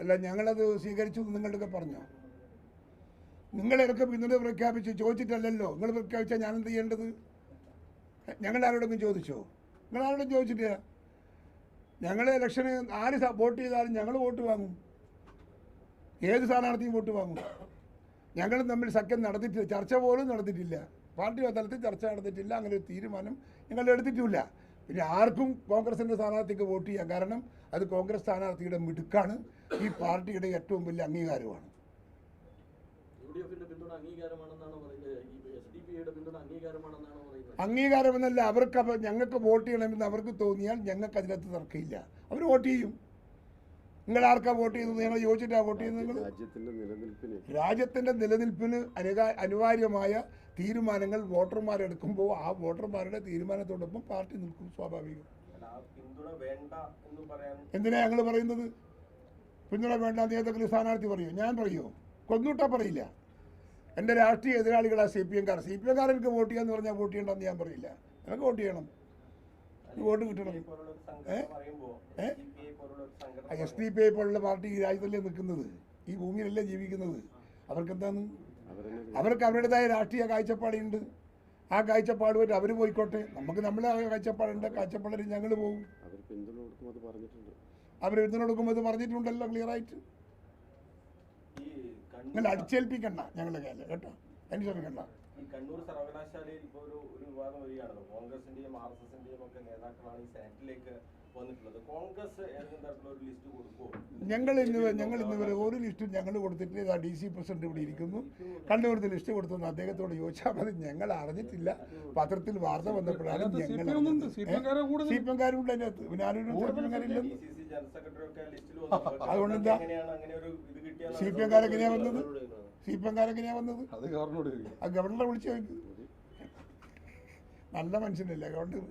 അല്ല ഞങ്ങളത് സ്വീകരിച്ചു നിങ്ങളുടെയൊക്കെ പറഞ്ഞോ? നിങ്ങളിറക്കെ പിന്തുണ പ്രഖ്യാപിച്ച് ചോദിച്ചിട്ടല്ലല്ലോ? നിങ്ങൾ പ്രഖ്യാപിച്ചാൽ ഞാൻ എന്ത് ചെയ്യേണ്ടത്? ഞങ്ങൾ ആരോടെങ്കിലും ചോദിച്ചോ? നിങ്ങൾ ആരോടും ചോദിച്ചിട്ടില്ല. ഞങ്ങൾ ഇലക്ഷന് ആര് വോട്ട് ചെയ്താലും ഞങ്ങൾ വോട്ട് വാങ്ങും. ഏത് സ്ഥാനാർത്ഥിയും വോട്ട് വാങ്ങും. ഞങ്ങൾ തമ്മിൽ സഖ്യം നടത്തിയിട്ടില്ല. ചർച്ച പോലും നടത്തിയിട്ടില്ല. പാർട്ടി തലത്തിൽ ചർച്ച നടത്തിയിട്ടില്ല. അങ്ങനെ ഒരു തീരുമാനം ഞങ്ങൾ എടുത്തിട്ടുമില്ല. പിന്നെ ആർക്കും കോൺഗ്രസിന്റെ സ്ഥാനാർത്ഥിക്ക് വോട്ട് ചെയ്യാം കാരണം അത് കോൺഗ്രസ് സ്ഥാനാർത്ഥിയുടെ മിടുക്കാണ്. ഈ പാർട്ടിയുടെ ഏറ്റവും വലിയ അംഗീകാരമാണ്. അംഗീകാരമെന്നല്ല അവർക്ക് ഞങ്ങൾക്ക് വോട്ട് ചെയ്യണമെന്ന് അവർക്ക് തോന്നിയാൽ ഞങ്ങൾക്ക് അതിനകത്ത് തർക്കമില്ല. അവർ വോട്ട് ചെയ്യും. നിങ്ങൾ ആർക്കാ വോട്ട് ചെയ്യുന്നത്? ഞങ്ങൾ ചോദിച്ചിട്ടാണ് വോട്ട് ചെയ്യുന്നത് നിങ്ങൾ രാജ്യത്തിന്റെ നിലനിൽപ്പിന്. രാജ്യത്തിന്റെ നിലനിൽപ്പിന് അനുകാ അനിവാര്യമായ തീരുമാനങ്ങൾ വോട്ടർമാരെടുക്കുമ്പോൾ ആ വോട്ടർമാരുടെ തീരുമാനത്തോടൊപ്പം പാർട്ടി നിൽക്കും സ്വാഭാവികം. അല്ല, ആ വേണ്ട എന്ന് പറയാൻ എന്തിനാ ഞങ്ങൾ പറയുന്നത്? പിന്തുണ വേണ്ട നേതാക്കൾ സ്ഥാനാർത്ഥി പറയൂ? ഞാൻ പറയോ? കൊന്നൂട്ടാ പറയില്ല. എന്റെ രാഷ്ട്രീയ എതിരാളികളാ സി പി എംകാർ സി പി എംകാർ എനിക്ക് വോട്ട് ചെയ്യാന്ന് പറഞ്ഞാൽ വോട്ട് ചെയ്യണ്ടെന്ന് ഞാൻ പറയില്ല. എനിക്ക് വോട്ട് ചെയ്യണം. വോട്ട് കിട്ടണം. ഏഹ് എസ് ഡി പി ഐ പോലുള്ള പാർട്ടി ഈ രാജ്യത്തല്ലേ നിൽക്കുന്നത്? ഈ ഭൂമിയിലല്ലേ ജീവിക്കുന്നത്? അവർക്കെന്താണ്? അവർക്ക് അവരുടേതായ രാഷ്ട്രീയ കാഴ്ചപ്പാടുണ്ട്. ആ കാഴ്ചപ്പാട് കാഴ്ചപ്പാടുമായിട്ട് അവർ പോയിക്കോട്ടെ. നമുക്ക് നമ്മളെ കാഴ്ചപ്പാടുണ്ട്. കാഴ്ചപ്പാടിൽ ഞങ്ങൾ പോകും അവർ പിന്തുണ കൊടുക്കും അത് പറഞ്ഞിട്ടുണ്ടല്ലോ ക്ലിയർ ആയിട്ട് നിങ്ങൾ അടിച്ചേൽപ്പിക്കണ്ട ഞങ്ങളുടെ കേട്ടോ. കേട്ടോ. അനുസരിക്കണ്ട ഈ കണ്ണൂർ സർവകലാശാലയിൽ ഇപ്പോൾ ഒരു ഒരു വിവാദം വരികയാണല്ലോ. കോൺഗ്രസിന്റെയും ആർ എസ് എസിന്റെയും ഒക്കെ നേതാക്കളാണ് ഈ സെനറ്റിലേക്ക് വന്നിട്ടുള്ളത്. കോൺഗ്രസ് ഏതെങ്കിലും തരത്തിലുള്ള ഒരു ലിസ്റ്റ് കൊടുക്കുമോ ഞങ്ങൾ ഇന്ന് ഞങ്ങൾ ഇന്നുവരെ ഒരു ലിസ്റ്റും ഞങ്ങൾ കൊടുത്തിട്ടില്ല. ഇതാ ഡി സി പ്രസിഡന്റ് ഇവിടെ ഇരിക്കുന്നു. കണ്ണൂരത്തെ ലിസ്റ്റ് കൊടുത്തെന്ന് അദ്ദേഹത്തോട് ചോദിച്ചാൽ മതി. ഞങ്ങൾ അറിഞ്ഞിട്ടില്ല. പത്രത്തിൽ വാർത്ത വന്നപ്പോഴാണ് ഞങ്ങൾ. സി പി എംകാരുണ്ട് സി പി എംകാരില്ലെന്ന് പക്ഷേ അതുകൊണ്ടെന്താ? സി പി എംകാരെങ്ങനെയാ വന്നത്? സി പി വന്നത്? അത് ഗവർണറോട് ആ ഗവർണറെ വിളിച്ചു ചോദിക്കും. നല്ല മനുഷ്യനല്ലേ ഗവർണർ